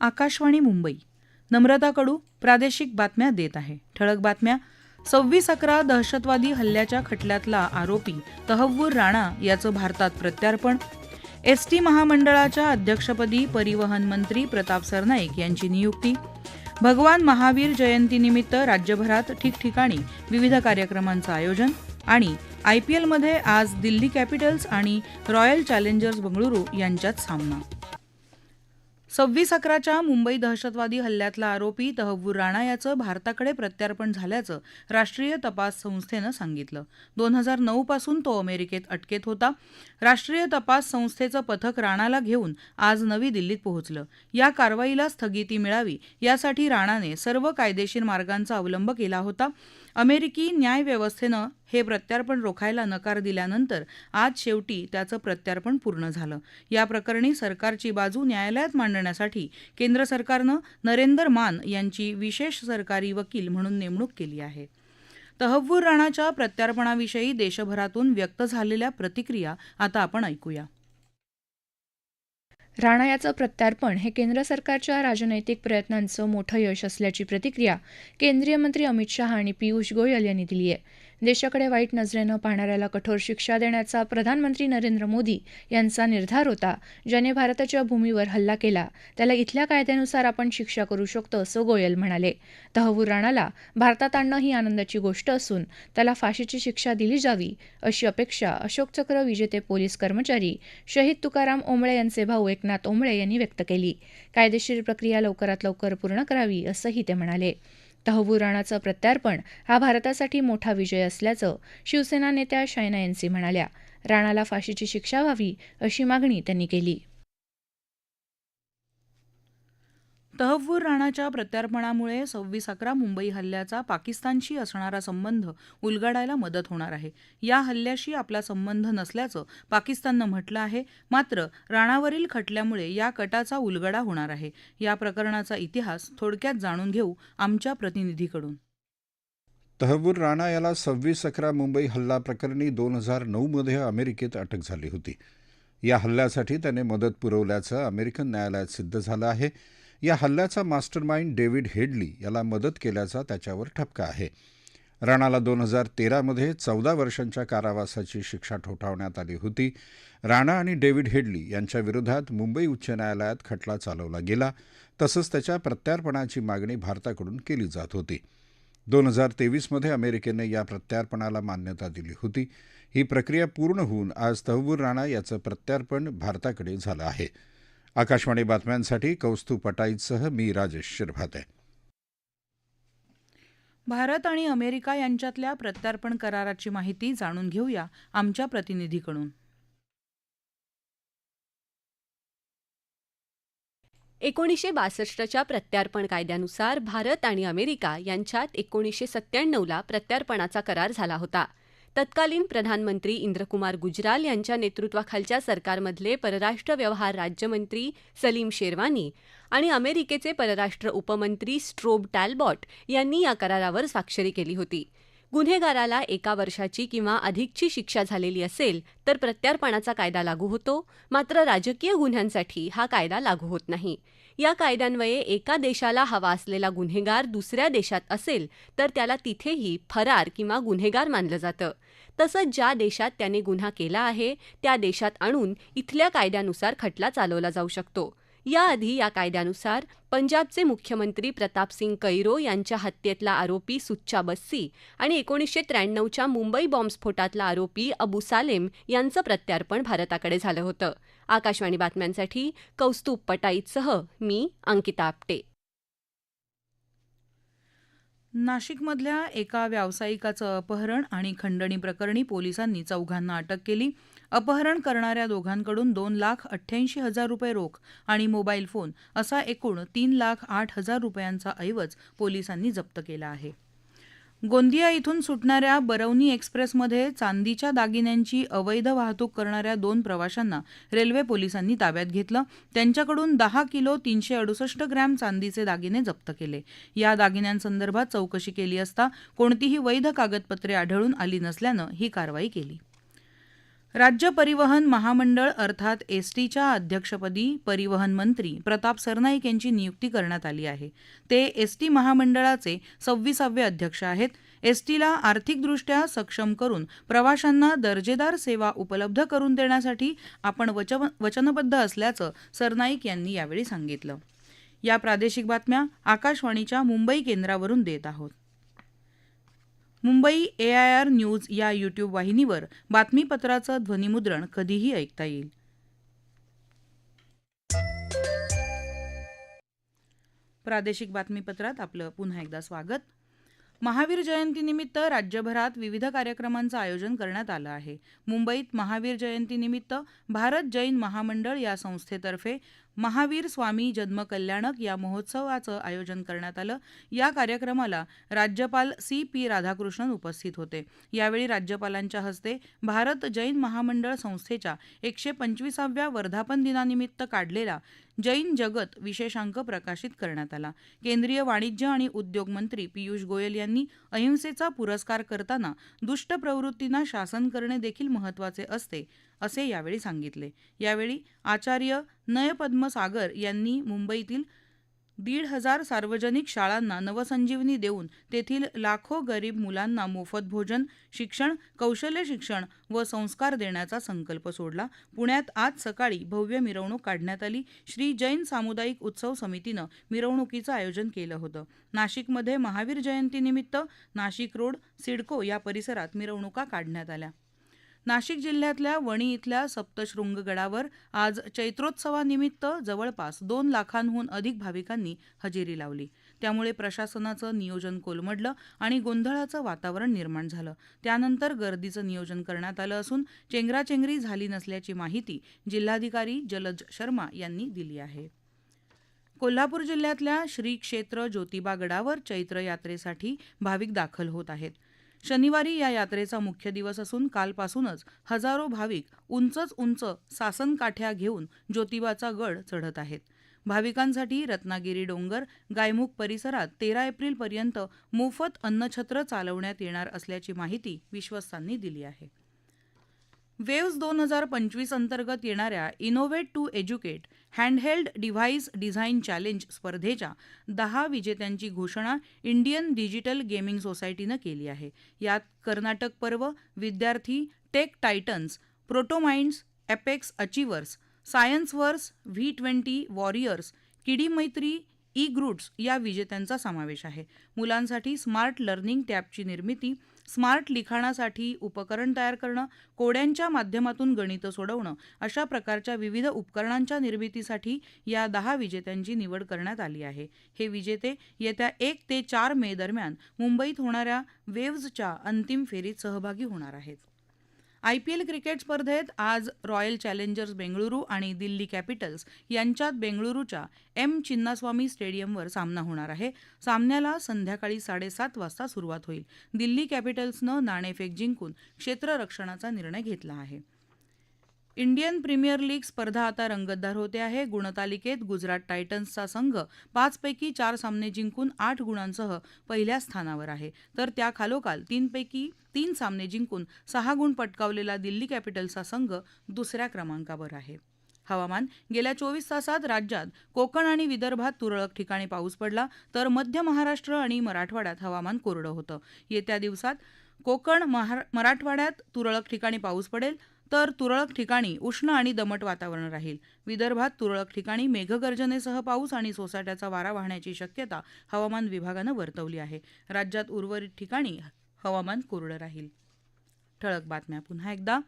आकाशवाणी मुंबई. नम्रता कडू प्रादेशिक बातम्या देत आहे. ठळक बातम्या. सव्वीस अकरा दहशतवादी हल्ल्याच्या खटल्यातला आरोपी तहव्वूर राणा याचं भारतात प्रत्यार्पण. एसटी महामंडळाच्या अध्यक्षपदी परिवहन मंत्री प्रताप सरनाईक यांची नियुक्ती. भगवान महावीर जयंतीनिमित्त राज्यभरात ठिकठिकाणी विविध कार्यक्रमांचं आयोजन आणि आयपीएलमध्ये आज दिल्ली कॅपिटल्स आणि रॉयल चॅलेंजर्स बंगळुरू यांच्यात सामना. सव्वीस अकराच्या मुंबई दहशतवादी हल्ल्यातला आरोपी तहव्वूर राणा याचं भारताकडे प्रत्यार्पण झाल्याचं राष्ट्रीय तपास संस्थेनं सांगितलं. दोन हजार नऊ पासून तो अमेरिकेत अटकेत होता. राष्ट्रीय तपास संस्थेचं पथक राणाला घेऊन आज नवी दिल्लीत पोहोचलं. या कारवाईला स्थगिती मिळावी यासाठी राणाने सर्व कायदेशीर मार्गांचा अवलंब केला होता. अमेरिकी न्यायव्यवस्थेनं हे प्रत्यार्पण रोखायला नकार दिल्यानंतर आज शेवटी त्याचं प्रत्यार्पण पूर्ण झालं. या प्रकरणी सरकारची बाजू न्यायालयात मांडण्यासाठी केंद्र सरकारनं नरेंदर मान यांची विशेष सरकारी वकील म्हणून नेमणूक केली आहे. तहव्वूर राणाच्या प्रत्यार्पणाविषयी देशभरातून व्यक्त झालेल्या प्रतिक्रिया आता आपण ऐकूया. राणा याचं प्रत्यार्पण हे केंद्र सरकारच्या राजनैतिक प्रयत्नांचं मोठं यश असल्याची प्रतिक्रिया केंद्रीय मंत्री अमित शहा आणि पियुष गोयल यांनी दिली आहे. देशाकडे वाईट नजरेनं पाहणाऱ्याला कठोर शिक्षा देण्याचा प्रधानमंत्री नरेंद्र मोदी यांचा निर्धार होता ज्याने भारताच्या भूमीवर हल्ला केला. त्याला इथल्या कायद्यानुसार आपण शिक्षा करू शकतो असं गोयल म्हणाले. तहवूर राणाला भारतात आणणं ही आनंदाची गोष्ट असून त्याला फाशीची शिक्षा दिली जावी अशी अपेक्षा अशोक चक्र विजेते पोलीस कर्मचारी शहीद तुकाराम ओंबळे यांचे भाऊ एकनाथ ओंबळे यांनी व्यक्त केली. कायदेशीर प्रक्रिया लवकरात लवकर पूर्ण करावी असंही ते म्हणाले. तहव्वूर राणाचं प्रत्यार्पण हा भारतासाठी मोठा विजय असल्याचं शिवसेना नेत्या शायना यांसी म्हणाल्या. राणाला फाशीची शिक्षा व्हावी अशी मागणी त्यांनी केली. तहव्वूर राणाच्या प्रत्यार्पणामुळे सव्वीस अकरा मुंबई हल्ल्याचा पाकिस्तानशी असणारा संबंध उलगडायला मदत होणार आहे. या हल्ल्याशी आपला संबंध नसल्याचं पाकिस्ताननं म्हटलं आहे. मात्र राणावरील खटल्यामुळे या कटाचा उलगडा होणार आहे. या प्रकरणाचा इतिहास थोडक्यात जाणून घेऊ आमच्या प्रतिनिधीकडून. तहव्वूर राणा याला सव्वीस अकरा मुंबई हल्ला प्रकरणी दोन हजार नऊमध्ये अमेरिकेत अटक झाली होती. या हल्ल्यासाठी त्याने मदत पुरवल्याचं अमेरिकन न्यायालयात सिद्ध झालं आहे. या हल्ल्याचा मास्टर माइंड डेव्हिड हेडली याला मदत केल्याचा त्याच्यावर ठपका आहे. राणाला दोन हजार तेरामध्ये चौदा वर्षांच्या कारावासाची शिक्षा ठोठावण्यात आली होती. राणा आणि डेव्हिड हेडली यांच्या विरोधात मुंबई उच्च न्यायालयात खटला चालवला गेला. तसंच त्याच्या प्रत्यार्पणाची मागणी भारताकडून केली जात होती. दोन हजार तेवीसमध्ये अमेरिकेने या प्रत्यार्पणाला मान्यता दिली होती. ही प्रक्रिया पूर्ण होऊन आज तहवूर राणा याचं प्रत्यार्पण भारताकडे झालं आहे. आकाशवाणी बातम्यांसाठी कौस्तुभ पटाईतसह मी राजेश शिरभाते. भारत आणि अमेरिका यांच्यातल्या प्रत्यार्पण कराराची माहिती जाणून घेऊया आमच्या प्रतिनिधीकडून. एकोणीसशे बासष्टच्या प्रत्यार्पण कायद्यानुसार भारत आणि अमेरिका यांच्यात एकोणीसशे सत्त्याण्णवला प्रत्यार्पणाचा करार झाला होता. तत्कालीन प्रधानमंत्री इंद्रकुमार गुजराल यांच्या नेतृत्वाखालच्या सरकारमधले परराष्ट्र व्यवहार राज्यमंत्री सलीम शेरवानी आणि अमेरिकेचे परराष्ट्र उपमंत्री स्ट्रोब टॅलबॉट यांनी या करारावर स्वाक्षरी केली होती. गुन्हेगाराला एका वर्षाची किंवा अधिकची शिक्षा झालेली असेल तर प्रत्यार्पणाचा कायदा लागू होतो. मात्र राजकीय गुन्ह्यांसाठी हा कायदा लागू होत नाही. या कायद्यान्वये एका देशाला हवा असलेला गुन्हेगार दुसऱ्या देशात असेल तर त्याला तिथेही फरार किंवा गुन्हेगार मानलं जातं. तसंच ज्या देशात त्याने गुन्हा केला आहे त्या देशात आणून इथल्या कायद्यानुसार खटला चालवला जाऊ शकतो. याआधी या कायद्यानुसार पंजाबचे मुख्यमंत्री प्रतापसिंग कैरो यांच्या हत्येतला आरोपी सुच्चा बस्सी आणि एकोणीसशे त्र्याण्णवच्या मुंबई बॉम्बस्फोटातला आरोपी अबू सालेम यांचं प्रत्यार्पण भारताकडे झालं होतं. आकाशवाणी बातम्यांसाठी कौस्तुभ पटाईतसह मी अंकिता आपटे. नाशिकमधल्या एका व्यावसायिकाचं अपहरण आणि खंडणी प्रकरणी पोलिसांनी चौघांना अटक केली. अपहरण करणाऱ्या दोघांकडून दोन लाख अठ्ठ्याऐंशी हजार रुपये रोख आणि मोबाईल फोन असा एकूण तीन लाख आठ हजार रुपयांचा ऐवज पोलिसांनी जप्त केला आहे. गोंदिया इथून सुटणाऱ्या बरौनी एक्सप्रेसमध्ये चांदीच्या दागिन्यांची अवैध वाहतूक करणाऱ्या दोन प्रवाशांना रेल्वे पोलिसांनी ताब्यात घेतलं. त्यांच्याकडून दहा किलो तीनशे अडुसष्ट ग्रॅम चांदीचे दागिने जप्त केले. या दागिन्यांसंदर्भात चौकशी केली असता कोणतीही वैध कागदपत्रे आढळून आली नसल्यानं ही कारवाई केली. राज्य परिवहन महामंडळ अर्थात एस टीच्या अध्यक्षपदी परिवहन मंत्री प्रताप सरनाईक यांची नियुक्ती करण्यात आली आहे. ते एस टी महामंडळाचे सव्वीसावे अध्यक्ष आहेत. एस टीला आर्थिकदृष्ट्या सक्षम करून प्रवाशांना दर्जेदार सेवा उपलब्ध करून देण्यासाठी आपण वच वचनबद्ध असल्याचं सरनाईक यांनी यावेळी सांगितलं. या प्रादेशिक बातम्या आकाशवाणीच्या मुंबई केंद्रावरून देत आहोत. मुंबई एआयआर न्यूज या यूट्यूब वाहिनीवर बातमीपत्राचं ध्वनिमुद्रण कधीही ऐकता येईल. प्रादेशिक बातमीपत्रात आपलं पुन्हा एकदा स्वागत. महावीर जयंतीनिमित्त राज्यभरात विविध कार्यक्रमांचं आयोजन करण्यात आलं आहे. मुंबईत महावीर जयंतीनिमित्त भारत जैन महामंडळ या संस्थेतर्फे महावीर स्वामी जन्मकल्याणक या महोत्सवाचं आयोजन करण्यात आलं. या कार्यक्रमाला राज्यपाल सी पी राधाकृष्णन उपस्थित होते. यावेळी राज्यपालांच्या हस्ते भारत जैन महामंडळ संस्थेच्या एकशे पंचवीसाव्या वर्धापन दिनानिमित्त काढलेला जैन जगत विशेषांक प्रकाशित करण्यात आला. केंद्रीय वाणिज्य आणि उद्योग मंत्री पियुष गोयल यांनी अहिंसेचा पुरस्कार करताना दुष्ट प्रवृत्तींना शासन करणे देखील महत्त्वाचे असते असे यावेळी सांगितले. यावेळी आचार्य नयपद्म सागर यांनी मुंबईतील दीड हजार सार्वजनिक शाळांना नवसंजीवनी देऊन तेथील लाखो गरीब मुलांना मोफत भोजन शिक्षण कौशल्य शिक्षण व संस्कार देण्याचा संकल्प सोडला. पुण्यात आज सकाळी भव्य मिरवणूक काढण्यात आली. श्री जैन सामुदायिक उत्सव समितीनं मिरवणुकीचं आयोजन केलं होतं. नाशिकमध्ये महावीर जयंतीनिमित्त नाशिक रोड सिडको या परिसरात मिरवणुका काढण्यात आल्या. नाशिक जिल्ह्यातल्या वणी इथल्या सप्तशृंग गडावर आज चैत्रोत्सवानिमित्त जवळपास दोन लाखांहून अधिक भाविकांनी हजेरी लावली. त्यामुळे प्रशासनाचं नियोजन कोलमडलं आणि गोंधळाचं वातावरण निर्माण झालं. त्यानंतर गर्दीचं नियोजन करण्यात आलं असून चेंगराचेंगरी झाली नसल्याची माहिती जिल्हाधिकारी जलज शर्मा यांनी दिली आहे. कोल्हापूर जिल्ह्यातल्या श्री क्षेत्र ज्योतिबा गडावर चैत्र यात्रेसाठी भाविक दाखल होत आहेत. शनिवारी या यात्रेचा मुख्य दिवस असून कालपासूनच हजारो भाविक उंचच उंच सासनकाठ्या घेऊन ज्योतिबाचा गड चढत आहेत. भाविकांसाठी रत्नागिरी डोंगर गायमुख परिसरात तेरा एप्रिलपर्यंत मोफत अन्नछत्र चालवण्यात येणार असल्याची माहिती विश्वस्तांनी दिली आहे. वेव्स दोन हजार पंचवीस अंतर्गत येणाऱ्या innovate to educate handheld device design challenge स्पर्धेच्या दहा विजेत्यांची घोषणा इंडियन डिजिटल गेमिंग सोसायटीनं केली आहे. यात कर्नाटक पर्व विद्यार्थी Tech Titans Protominds Apex Achievers Scienceverse V twenty Warriors Kiddie Maitri E ग्रुट्स या विजेत्यांचा समावेश आहे. मुलांसाठी स्मार्ट लर्निंग टॅबची निर्मिती स्मार्ट लिखाणासाठी उपकरण तयार करणं कोड्यांच्या माध्यमातून गणितं सोडवणं अशा प्रकारच्या विविध उपकरणांच्या निर्मितीसाठी या दहा विजेत्यांची निवड करण्यात आली आहे. हे विजेते येत्या एक ते चार मे दरम्यान मुंबईत होणाऱ्या वेव्हजच्या अंतिम फेरीत सहभागी होणार आहेत. आयपीएल क्रिकेट स्पर्धेत आज रॉयल चॅलेंजर्स बेंगळुरू आणि दिल्ली कॅपिटल्स यांच्यात बेंगळुरूच्या एम चिन्नास्वामी स्टेडियमवर सामना होणार आहे. सामन्याला संध्याकाळी साडेसात वाजता सुरुवात होईल. दिल्ली कॅपिटल्सनं नाणेफेक जिंकून क्षेत्ररक्षणाचा निर्णय घेतला आहे. इंडियन प्रीमियर लीग स्पर्धा आता रंगतदार होते आहे. गुणतालिकेत गुजरात टायटन्सचा संघ पाचपैकी चार सामने जिंकून आठ गुणांसह पहिल्या स्थानावर आहे. तर त्या खालोखाल तीनपैकी तीन सामने जिंकून सहा गुण पटकावलेला दिल्ली कॅपिटल्सचा संघ दुसऱ्या क्रमांकावर आहे. हवामान गेल्या चोवीस तासात राज्यात कोकण आणि विदर्भात तुरळक ठिकाणी पाऊस पडला तर मध्य महाराष्ट्र आणि मराठवाड्यात हवामान कोरडं होतं. येत्या दिवसात कोकण महा मराठवाड्यात तुरळक ठिकाणी पाऊस पडेल तर तुरळक ठिकाणी उष्ण आणि दमट वातावरण राहील. विदर्भात तुरळक ठिकाणी मेघगर्जनेसह पाऊस आणि सोसाट्याचा वारा वाहण्याची शक्यता हवामान विभागानं वर्तवली आहे. राज्यात उर्वरित ठिकाणी हवामान कोरडं राहील. ठळक बातम्या पुन्हा एकदा.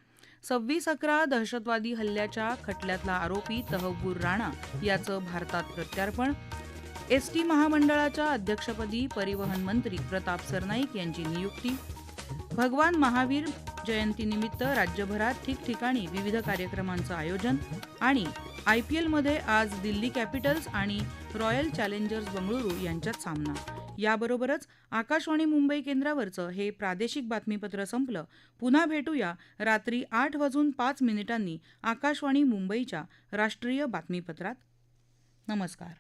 सव्वीस अकरा दहशतवादी हल्ल्याच्या खटल्यातला आरोपी तहबूर राणा याचं भारतात प्रत्यार्पण. एस टी महामंडळाच्या अध्यक्षपदी परिवहन मंत्री प्रताप सरनाईक यांची नियुक्ती. भगवान महावीर जयंतीनिमित्त राज्यभरात ठिकठिकाणी विविध कार्यक्रमांचं आयोजन आणि आय पी एलमध्ये आज दिल्ली कॅपिटल्स आणि रॉयल चॅलेंजर्स बंगळुरू यांच्यात सामना. याबरोबरच आकाशवाणी मुंबई केंद्रावरचं हे प्रादेशिक बातमीपत्र संपलं. पुन्हा भेटूया रात्री आठ वाजून पाच मिनिटांनी आकाशवाणी मुंबईच्या राष्ट्रीय बातमीपत्रात. नमस्कार.